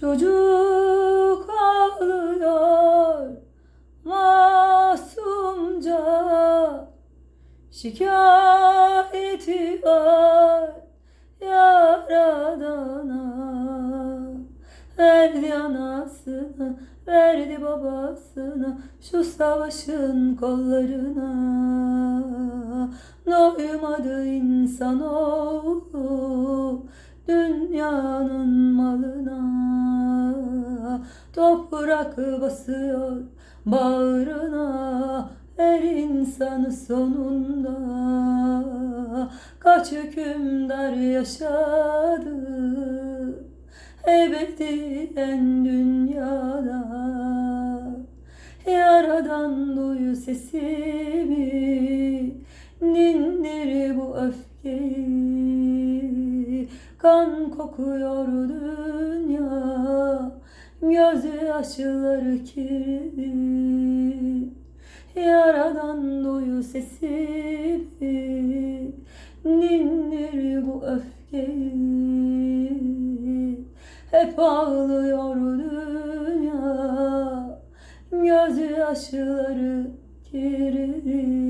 Çocuk ağlıyor masumca Şikayeti var Yaradan'a. Verdi anasını, verdi babasına Şu savaşın kollarına. Doymadı insanoğlu Dünyanın Toprak basıyor bağrına Her insanı sonunda. Kaç hükümdar yaşadı Ebediyen dünyada. Yaradan duyu sesimi Dindir bu öfkeyi? Kan kokuyor dünya Gözü yaşları kirli Yaradan duyu sesimi Dindir bu öfkeyi. Hep ağlıyor dünya Gözü yaşları kirli